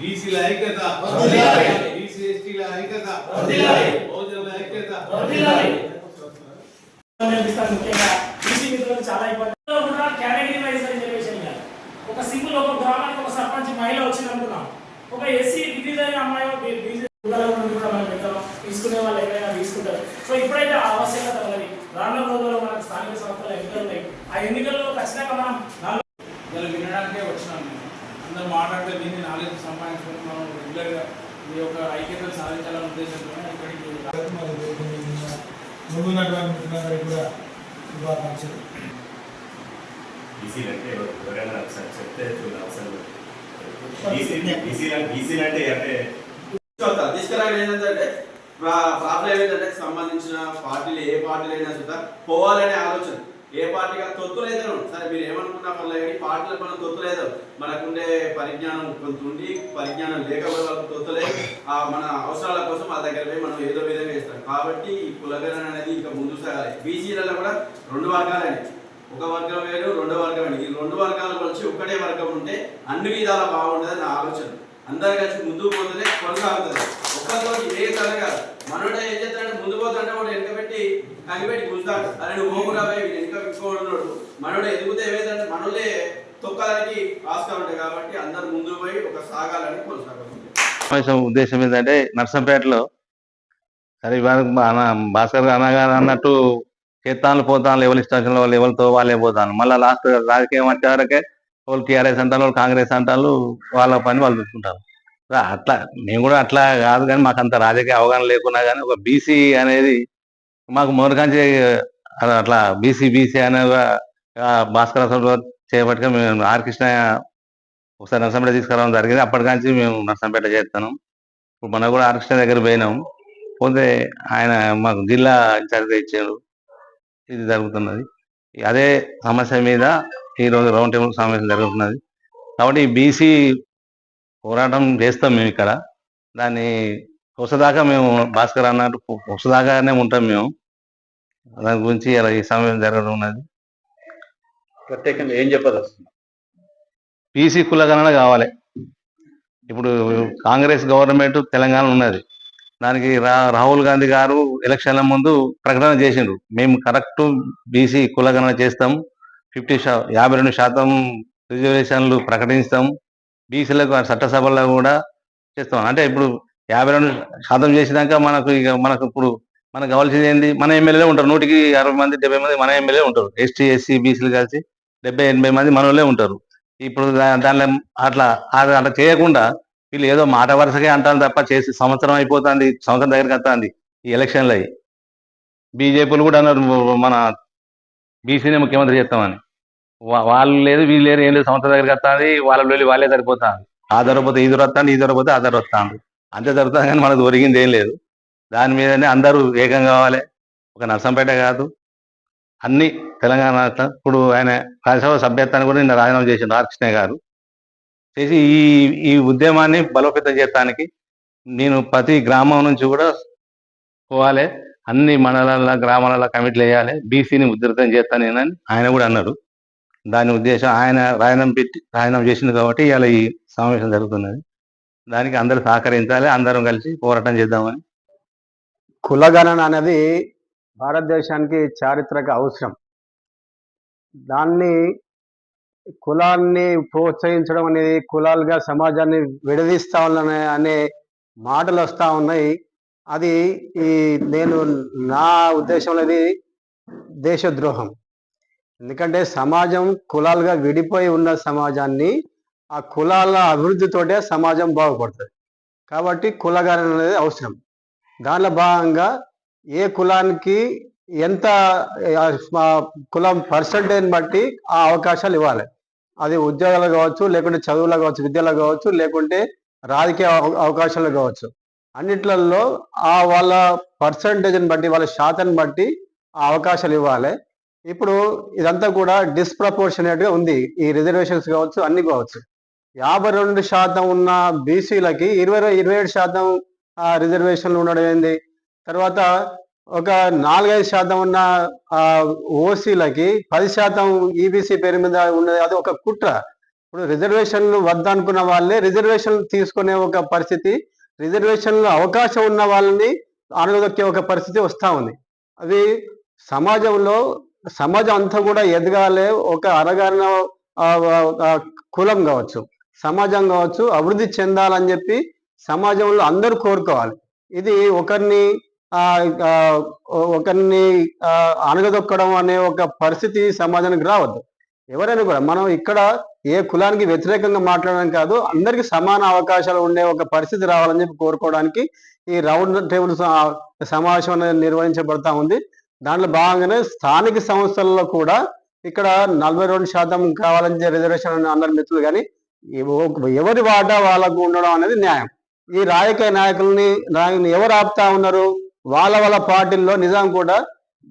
బీసీల ఐక్యత. బీసీ ఎస్టీల ఐక్యత. బహుజనుల ఐక్యత. అనిపిస్తుంది ముఖ్యంగా. బీసీ మిత్రులకు చాలా ఇబ్బంది కూడా కేటగిరీ వైజ్ రిజర్వేషన్ ఒక సింగిల్ ఒక గ్రామానికి ఒక సర్పంచ్ మహిళ వచ్చింది అనుకున్నాం ఒక ఎస్సీ డిగ్రీ చదివిన అమ్మాయి బీసీ కులాల నుండి కూడా మనం పెడతాం తీసుకునే వాళ్ళు ఎవరైనా తీసుకుంటారు. సో ఇప్పుడైతే ఆ ఆవశ్యకత ఉన్నది. రానున్న రోజుల్లో మనకు స్థానిక సంస్థల ఎన్నికలు ఉన్నాయి. ఆ ఎన్నికల్లో ఖచ్చితంగా మనం నాలెడ్జ్ సంపాదించుకొని మనం రెగ్యులర్గా ఈ యొక్క ఐక్యతను సాధించాలనే ఉద్దేశంతో ఇక్కడికి బీసీలు అంటే ఎవరైనా ఒకసారి చెప్తే చూడాలి అసలు. బీసీ బీసీలు బీసీలు అంటే అంటే చూద్దాం. తీసుకురావడం ఏంటంటే ప్రాబ్లం ఏంటంటే సంబంధించిన పార్టీలు ఏ పార్టీలు అయినా చూద్దాం. పోవాలనే ఆలోచన. ఏ పార్టీగా తొత్తు లేదు సరే మీరు ఏమనుకున్నా పర్లేదు పార్టీలు పార్టీల పైన తొత్తు లేదు మనకుండే పరిజ్ఞానం కొంత ఉండి పరిజ్ఞానం లేకపోతే వాళ్ళకి తొత్తు లేదు ఆ మన అవసరాల కోసం వాళ్ళ దగ్గర పోయి మనం ఏదో విధంగా ఇస్తాం కాబట్టి ఈ కులగణన అనేది ఇంకా ముందు సాగాలి. బీసీలలో కూడా రెండు వర్గాలండి ఒక వర్గం వేరు రెండో వర్గం అండి ఈ రెండు వర్గాల వచ్చి ఒక్కటే వర్గం ఉంటే అన్ని విధాలా బాగుంటుంది నా ఆలోచన. అందరు కలిసి ముందుకు పోతేనే కొనసాగుతుంది. ఒక్కరితో ఏ తరగా మనోడే ఏం చేస్తాడంటే ముందు పోతుంటే వాడు వెనక పెట్టి కనిపెట్టి కూర్చుంటాడు అరే నువ్వు పోకుండా పోయి వీడు వెనక మనోడు ఎదుగుతే ఏమైందంటే మనోళ్ళే తొక్కడానికి ఆస్కారం ఉంటాయి కాబట్టి అందరు ముందు పోయి ఒక సాగాలని కొనసాగుతుంది. ఉద్దేశం ఏంటంటే నర్సంపేటలో సరే ఇవాళ భాస్కర్ అనగారు అన్నట్టు చేత్తాను పోతాను ఎవరి ఇష్టం వాళ్ళు ఎవరితో వాళ్ళే పోతాను మళ్ళీ లాస్ట్ రాజకీయం వచ్చేవరకే వాళ్ళు టీఆర్ఎస్ అంటారు వాళ్ళు కాంగ్రెస్ అంటారు వాళ్ళ పని వాళ్ళు చూసుకుంటారు. అట్లా మేము కూడా అట్లా కాదు కానీ మాకు అంత రాజకీయ అవగాహన లేకున్నా కానీ ఒక బీసీ అనేది మాకు మొదటికంచి అట్లా బీసీ బీసీ అనే భాస్కర ఆ, భాస్కర్ చేపట్టుగా మేము ఆర్ కృష్ణ ఒకసారి నర్సంపేట తీసుకురావడం జరిగింది. అప్పటికాంచి మేము నర్సంపేట చేస్తాను. ఇప్పుడు మనం కూడా ఆర్కెస్ట్రా దగ్గర పోయినాం. పోతే ఆయన మాకు జిల్లా ఇన్ఛార్జ్గా ఇచ్చారు. ఇది జరుగుతున్నది. అదే సమస్య మీద ఈ రోజు రౌండ్ టేబుల్ సమావేశం జరుగుతున్నది. కాబట్టి బీసీ పోరాటం చేస్తాం మేము ఇక్కడ. దాన్ని వసదాకా మేము భాస్కర్ అన్నట్టు వసదాకానే ఉంటాం మేము. దాని గురించి ఇలా ఈ సమావేశం జరగడం ఉన్నది. ప్రత్యేకంగా ఏం చెప్పదలుచుకున్నారు బీసీ కులగణన కావాలి. ఇప్పుడు కాంగ్రెస్ గవర్నమెంట్ తెలంగాణ ఉన్నది. దానికి రాహుల్ గాంధీ గారు ఎలక్షన్ల ముందు ప్రకటన చేసిండ్రు. మేము కరెక్ట్ బీసీ కులగణన చేస్తాం. ఫిఫ్టీ శా యాభై రెండు శాతం రిజర్వేషన్లు ప్రకటిస్తాం. బీసీలకు చట్టసభలో కూడా చేస్తాం. అంటే ఇప్పుడు యాభై రెండు శాతం చేసినాక మనకు ఇక మనకు ఇప్పుడు మనకు కావాల్సింది ఏంది? మన ఎమ్మెల్యేలే ఉంటారు. నూటికి అరవై మంది డెబ్బై మంది మన ఎమ్మెల్యే ఉంటారు. ఎస్టీ ఎస్సీ బీసీలు కలిసి డెబ్బై ఎనభై మంది మనోళ్ళే ఉంటారు. ఇప్పుడు దానిలో అట్లా అట్లా చేయకుండా వీళ్ళు ఏదో మాట వరుసగా అంటారు తప్ప చేసి సంవత్సరం అయిపోతుంది సంవత్సరం దగ్గరికి వస్తుంది ఈ ఎలక్షన్లు అయ్యి బీజేపీలు కూడా అన్నారు మన బీసీనే ముఖ్యమంత్రి చేస్తామని. వా- వాళ్ళు లేదు వీళ్ళు లేరు ఏం లేదు సంవత్సరం దగ్గరికి వస్తుంది వాళ్ళ వెళ్ళి వాళ్ళే సరిపోతాను ఆ దొరకపోతే ఈ దొరొస్తాను ఈ దొరకపోతే ఆ దొరొస్తాను అంతే జరుగుతుంది కానీ మనకు దొరికింది ఏం లేదు. దాని మీదనే అందరూ ఏకం కావాలి. ఒక నర్సంపేట కాదు. అన్ని తెలంగాణ ఇప్పుడు ఆయన రాజ్యసభ సభ్యత్వాన్ని కూడా నిన్న రాజీనామా చేసిండు ఆర్కృష్ణయ్య గారు. చేసి ఈ ఈ ఉద్యమాన్ని బలోపేతం చేయడానికి నేను ప్రతి గ్రామం నుంచి కూడా పోవాలి. అన్ని మండలాల గ్రామాల కమిటీలు వేయాలి. బీసీని ఉధృతం చేస్తాను నేనని ఆయన కూడా అన్నారు. దాని ఉద్దేశం ఆయన రాయనం పెట్టి రాజీనామా చేసింది కాబట్టి ఇవాళ ఈ సమావేశం జరుగుతున్నది. దానికి అందరూ సహకరించాలి. అందరం కలిసి పోరాటం చేద్దామని కులగణన అనేది భారతదేశానికి చారిత్రక అవసరం. దాన్ని కులాన్ని ప్రోత్సహించడం అనేది కులాలుగా సమాజాన్ని విడదీస్తా ఉన్నానే అనే మాటలు వస్తూ ఉన్నాయి. అది ఈ నేను నా ఉద్దేశంలో ఇది దేశద్రోహం. ఎందుకంటే సమాజం కులాలుగా విడిపోయి ఉన్న సమాజాన్ని ఆ కులాల అభివృద్ధితోటే సమాజం బాగుపడుతుంది. కాబట్టి కులగణన అనేది అవసరం. దానిలో భాగంగా ఏ కులానికి ఎంత కులం పర్సంటేజ్ బట్టి ఆ అవకాశాలు ఇవ్వాలి. అది ఉద్యోగాలు కావచ్చు లేకుంటే చదువులో కావచ్చు విద్యలో కావచ్చు లేకుంటే రాజకీయ అవ- అవకాశాలు కావచ్చు. అన్నిట్లలో ఆ వాళ్ళ పర్సంటేజ్ని బట్టి వాళ్ళ శాతాన్ని బట్టి ఆ అవకాశాలు ఇవ్వాలి. ఇప్పుడు ఇదంతా కూడా డిస్ప్రపోర్షనేట్గా ఉంది. ఈ రిజర్వేషన్స్ కావచ్చు అన్ని కావచ్చు. యాభై రెండు శాతం ఉన్న బీసీలకి ఇరవై ఇరవై ఏడు శాతం ఆ, రిజర్వేషన్లు ఉండడం ఏంది? తర్వాత ఒక నాలుగైదు శాతం ఉన్న ఆ, ఓసీలకి పది శాతం ఈబీసీ పేరు మీద ఉన్నది అది ఒక కుట్ర. ఇప్పుడు రిజర్వేషన్లు వద్దనుకున్న వాళ్ళే రిజర్వేషన్లు తీసుకునే ఒక పరిస్థితి రిజర్వేషన్లు అవకాశం ఉన్న వాళ్ళని అణగదొక్కే ఒక పరిస్థితి వస్తూ ఉంది. అది సమాజంలో సమాజం అంతా కూడా ఎదగాలే ఒక అరగారిన కులం కావచ్చు సమాజం కావచ్చు అభివృద్ధి చెందాలని చెప్పి సమాజంలో అందరూ కోరుకోవాలి. ఇది ఒకరిని ఒకరిని అణగదొక్కడం అనే ఒక పరిస్థితి సమాజానికి రావద్దు. ఎవరైనా కూడా మనం ఇక్కడ ఏ కులానికి వ్యతిరేకంగా మాట్లాడడం కాదు అందరికీ సమాన అవకాశాలు ఉండే ఒక పరిస్థితి రావాలని చెప్పి కోరుకోవడానికి ఈ రౌండ్ టేబుల్ సమావేశం అనేది నిర్వహించబడతా ఉంది. దాంట్లో భాగంగానే స్థానిక సంస్థల్లో కూడా ఇక్కడ నలభై రెండు శాతం కావాలని రిజర్వేషన్ అందరి మిత్రులు కానీ ఎవరి వాటా వాళ్ళకు ఉండడం అనేది న్యాయం. ఈ రాజకీయ నాయకుల్ని నాయకుని ఎవరు ఆపుతా ఉన్నారు? వాళ్ళ వాళ్ళ పార్టీల్లో నిజాం కూడా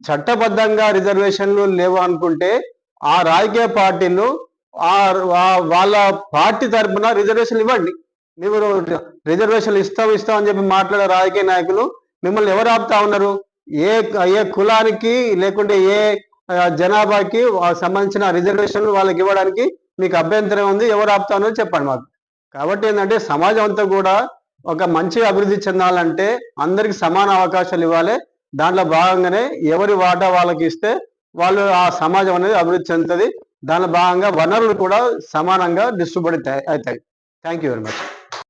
చట్టబద్ధంగా రిజర్వేషన్లు లేవు అనుకుంటే ఆ రాజకీయ పార్టీలు ఆ వాళ్ళ పార్టీ తరపున రిజర్వేషన్లు ఇవ్వండి. మీరు రిజర్వేషన్లు ఇస్తాం ఇస్తాం అని చెప్పి మాట్లాడే రాజకీయ నాయకులు మిమ్మల్ని ఎవరు ఆపుతా ఉన్నారు? ఏ ఏ కులానికి లేకుంటే ఏ జనాభాకి సంబంధించిన రిజర్వేషన్లు వాళ్ళకి ఇవ్వడానికి మీకు అభ్యంతరం ఉంది ఎవరు ఆపుతా ఉన్నారో చెప్పండి మాకు. కాబట్టి ఏంటంటే సమాజం అంతా కూడా ఒక మంచి అభివృద్ధి చెందాలంటే అందరికి సమాన అవకాశాలు ఇవ్వాలి. దాంట్లో భాగంగానే ఎవరి వాటా వాళ్ళకి ఇస్తే వాళ్ళు ఆ సమాజం అనేది అభివృద్ధి చెందుతుంది. దానిలో భాగంగా వనరులు కూడా సమానంగా డిస్ట్రిబ్యూట్ అవుతాయి. Thank you very much